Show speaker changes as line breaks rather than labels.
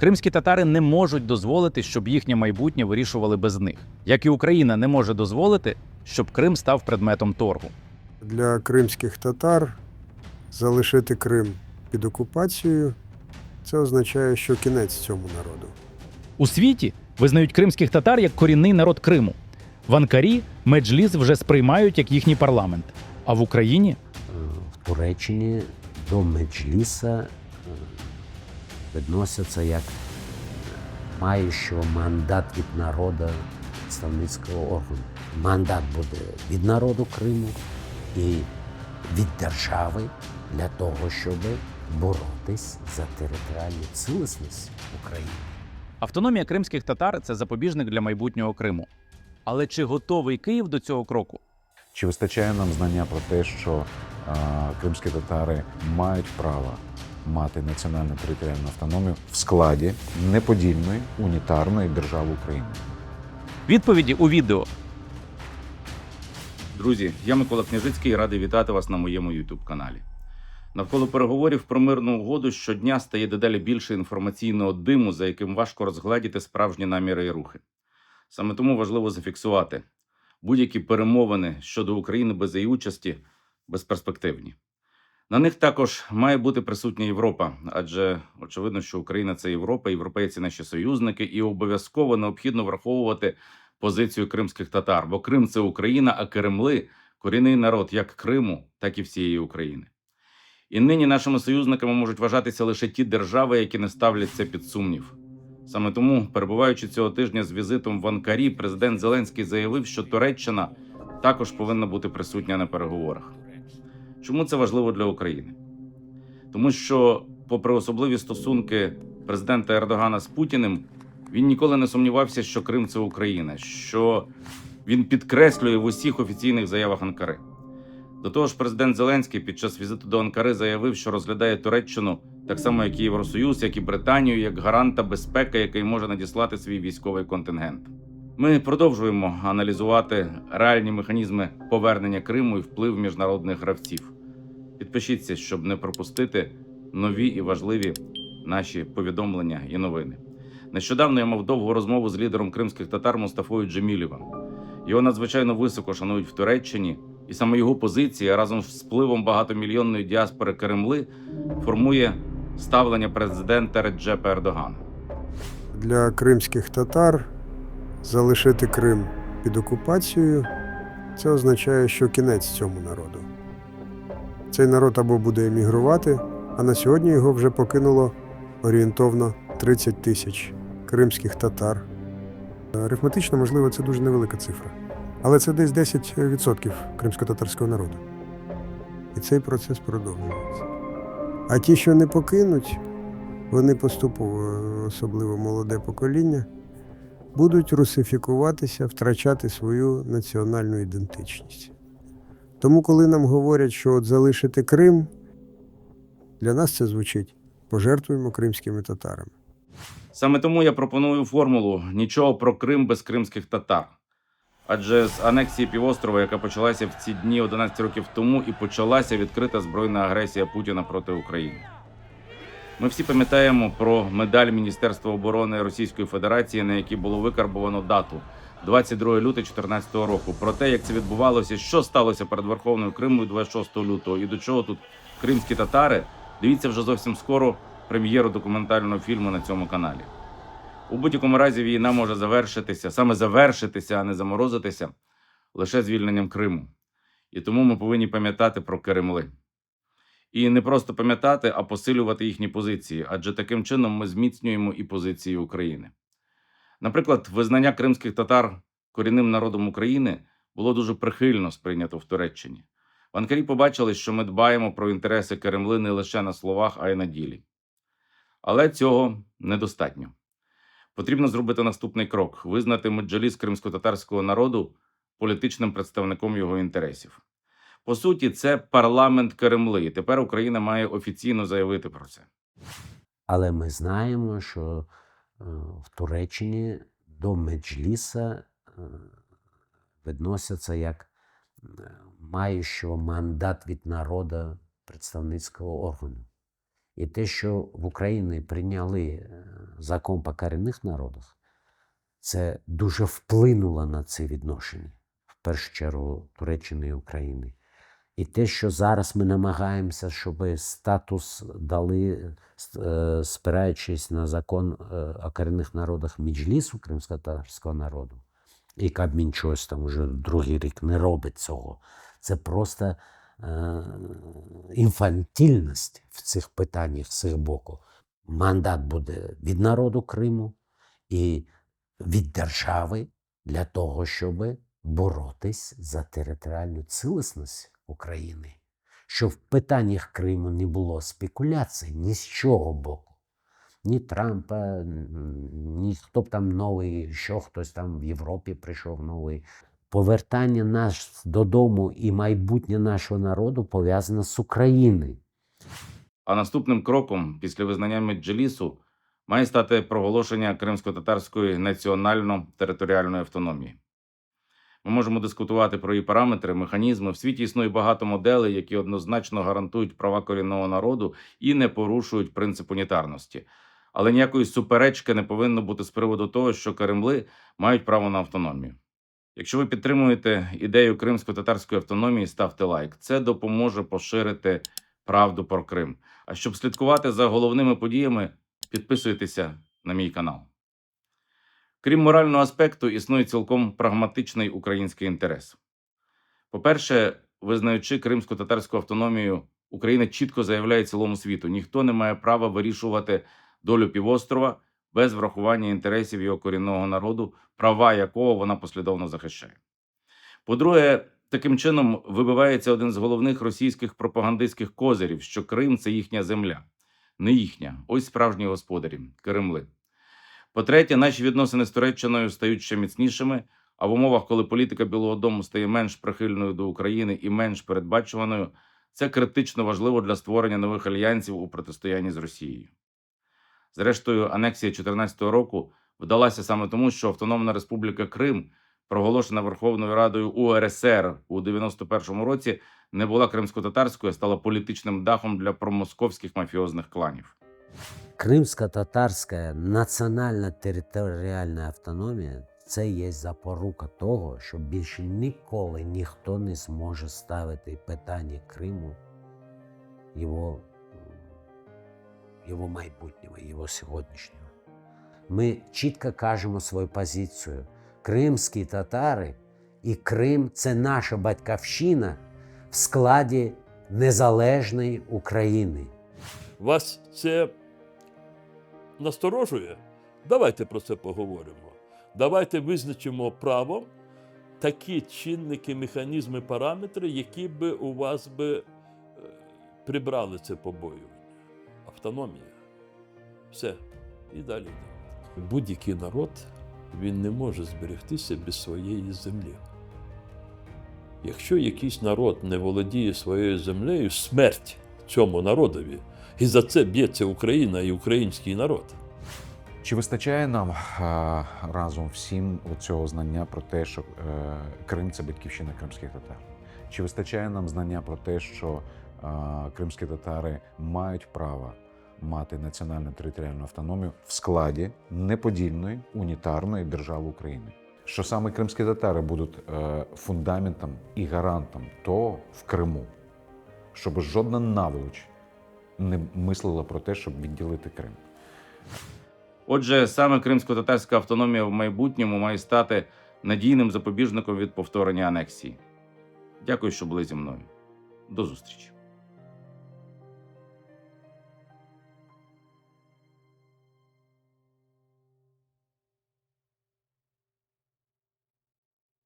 Кримські татари не можуть дозволити, щоб їхнє майбутнє вирішували без них, як і Україна не може дозволити, щоб Крим став предметом торгу.
Для кримських татар залишити Крим під окупацією це означає, що кінець цьому народу.
У світі визнають кримських татар як корінний народ Криму. В Анкарі меджліс вже сприймають як їхній парламент. А в Україні
в Туреччині до меджліса е, відносяться як маючого мандат від народу представницького органу. Мандат буде від народу Криму і від держави для того, щоб боротись за територіальну цілісність України.
автономія кримських татар це запобіжник для майбутнього Криму. Але чи готовий Київ до цього кроку?
Чи вистачає нам знання про те, що а, кримські татари мають право мати національну територіальну автономію в складі неподільної унітарної держави України?
Відповіді у відео. Друзі, я Микола Княжицький і радий вітати вас на моєму youtube каналі. Навколо переговорів про мирну угоду щодня стає дедалі більше інформаційного диму, за яким важко розгледіти справжні наміри і рухи. Саме тому важливо зафіксувати будь-які перемовини щодо України без її участі безперспективні. На них також має бути присутня Європа, адже очевидно, що Україна це Європа, європейці наші союзники, і обов'язково необхідно враховувати позицію кримських татар, бо Крим це Україна, а Кремли корінний народ як Криму, так і всієї України. І нині нашими союзниками можуть вважатися лише ті держави, які не ставлять це під сумнів. Саме тому, перебуваючи цього тижня з візитом в Анкарі, президент Зеленський заявив, що Туреччина також повинна бути присутня на переговорах. Чому це важливо для України? Тому що, попри особливі стосунки президента Ердогана з Путіним, він ніколи не сумнівався, що Крим це Україна, що він підкреслює в усіх офіційних заявах Анкари. До того ж, президент Зеленський під час візиту до Анкари заявив, що розглядає Туреччину так само, як і Євросоюз, як і Британію, як гаранта безпеки, який може надіслати свій військовий контингент. Ми продовжуємо аналізувати реальні механізми повернення Криму і вплив міжнародних гравців. Підпишіться, щоб не пропустити нові і важливі наші повідомлення і новини. Нещодавно я мав довгу розмову з лідером кримських татар Мустафою Джемілєвим. Його надзвичайно високо шанують в Туреччині, і саме його позиція разом з впливом багатомільйонної діаспори Кремли формує ставлення президента Реджепа Ердогана.
Для кримських татар залишити Крим під окупацією це означає, що кінець цьому народу. Цей народ або буде емігрувати, а на сьогодні його вже покинуло орієнтовно 30 тисяч кримських татар. Арифметично, можливо, це дуже невелика цифра. Але це десь 10% кримсько-татарського народу. І цей процес продовжується. А ті, що не покинуть, вони поступово, особливо молоде покоління, будуть русифікуватися, втрачати свою національну ідентичність. Тому, коли нам говорять, що от залишити Крим, для нас це звучить пожертвуємо кримськими татарами.
Саме тому я пропоную формулу нічого про Крим без кримських татар. Адже з анексії півострова, яка почалася в ці дні 11 років тому, і почалася відкрита збройна агресія Путіна проти України. Ми всі пам'ятаємо про медаль Міністерства оборони Російської Федерації, на якій було викарбовано дату 22 лютого 2014 року. Про те, як це відбувалося, що сталося перед Верховною Кримою 26 лютого і до чого тут кримські татари. Дивіться вже зовсім скоро прем'єру документального фільму на цьому каналі. У будь-якому разі війна може завершитися, саме завершитися, а не заморозитися лише звільненням Криму. І тому ми повинні пам'ятати про Кремли. І не просто пам'ятати, а посилювати їхні позиції, адже таким чином ми зміцнюємо і позиції України. Наприклад, визнання кримських татар корінним народом України було дуже прихильно сприйнято в Туреччині. В Анкарі побачили, що ми дбаємо про інтереси Кремли не лише на словах, а й на ділі. Але цього недостатньо. Потрібно зробити наступний крок: визнати меджаліс кримсько-татарського народу політичним представником його інтересів. По суті, це парламент Кремли. Тепер Україна має офіційно заявити про це.
Але ми знаємо, що е, в Туреччині до меджліса е, відносяться як е, маючого мандат від народу представницького органу. І те, що в Україні прийняли закон по корінних народах, це дуже вплинуло на ці відношення, в першу чергу Туреччини і України. І те, що зараз ми намагаємося, щоб статус дали, е, спираючись на закон е, о корінних народах Міджлісу кримськотатарського народу, і Кабмін щось там вже другий рік не робить цього. Це просто е, інфантільність в цих питаннях з їх боку. Мандат буде від народу Криму і від держави для того, щоб боротись за територіальну цілісність України, щоб в питаннях Криму не було спекуляцій ні з чого боку. Ні Трампа, ні хто б там новий, що хтось там в Європі прийшов новий. Повертання нас додому і майбутнє нашого народу пов'язане з Україною.
А наступним кроком після визнання Меджлісу має стати проголошення кримсько-татарської національно-територіальної автономії. Ми можемо дискутувати про її параметри, механізми. В світі існує багато моделей, які однозначно гарантують права корінного народу і не порушують принцип унітарності. Але ніякої суперечки не повинно бути з приводу того, що Кремли мають право на автономію. Якщо ви підтримуєте ідею кримсько-татарської автономії, ставте лайк. Це допоможе поширити правду про Крим. А щоб слідкувати за головними подіями, підписуйтеся на мій канал. Крім морального аспекту, існує цілком прагматичний український інтерес. По-перше, визнаючи кримсько-татарську автономію, Україна чітко заявляє цілому світу: ніхто не має права вирішувати долю півострова без врахування інтересів його корінного народу, права якого вона послідовно захищає. По-друге, таким чином вибивається один з головних російських пропагандистських козирів, що Крим це їхня земля, не їхня. Ось справжні господарі Кремли. По-третє, наші відносини з Туреччиною стають ще міцнішими. А в умовах, коли політика Білого Дому стає менш прихильною до України і менш передбачуваною, це критично важливо для створення нових альянсів у протистоянні з Росією. Зрештою, анексія 2014 року вдалася саме тому, що Автономна Республіка Крим, проголошена Верховною Радою УРСР у 91-му році, не була кримсько-татарською, а стала політичним дахом для промосковських мафіозних кланів.
Кримсько-татарська національна територіальна автономія це є запорука того, що більше ніколи ніхто не зможе ставити питання Криму, його, його майбутнього, його сьогоднішнього. Ми чітко кажемо свою позицію. Кримські татари і Крим це наша батьківщина в складі незалежної України.
Вас це насторожує? Давайте про це поговоримо. Давайте визначимо правом такі чинники, механізми, параметри, які би у вас би е, прибрали це побоювання. Автономія. Все. І далі. Будь-який народ він не може зберегтися без своєї землі. Якщо якийсь народ не володіє своєю землею, смерть цьому народові. І за це б'ється Україна і український народ.
Чи вистачає нам а, разом всім цього знання про те, що е, Крим це батьківщина кримських татар? Чи вистачає нам знання про те, що е, кримські татари мають право мати національну територіальну автономію в складі неподільної унітарної держави України? Що саме кримські татари будуть е, фундаментом і гарантом того в Криму, щоб жодна наволоч не мислила про те, щоб відділити Крим.
Отже, саме кримсько-татарська автономія в майбутньому має стати надійним запобіжником від повторення анексії. Дякую, що були зі мною. До зустрічі.